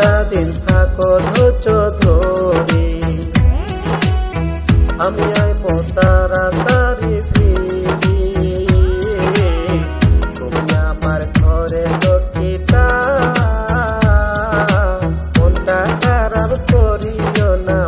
সারাদিন থাকো ধৈর্য ধরে। আমি আইব তাড়াতাড়ি ফিরি। তুমি আমার ঘরে লক্ষ্মীটা। মনটা খারাপ করিও না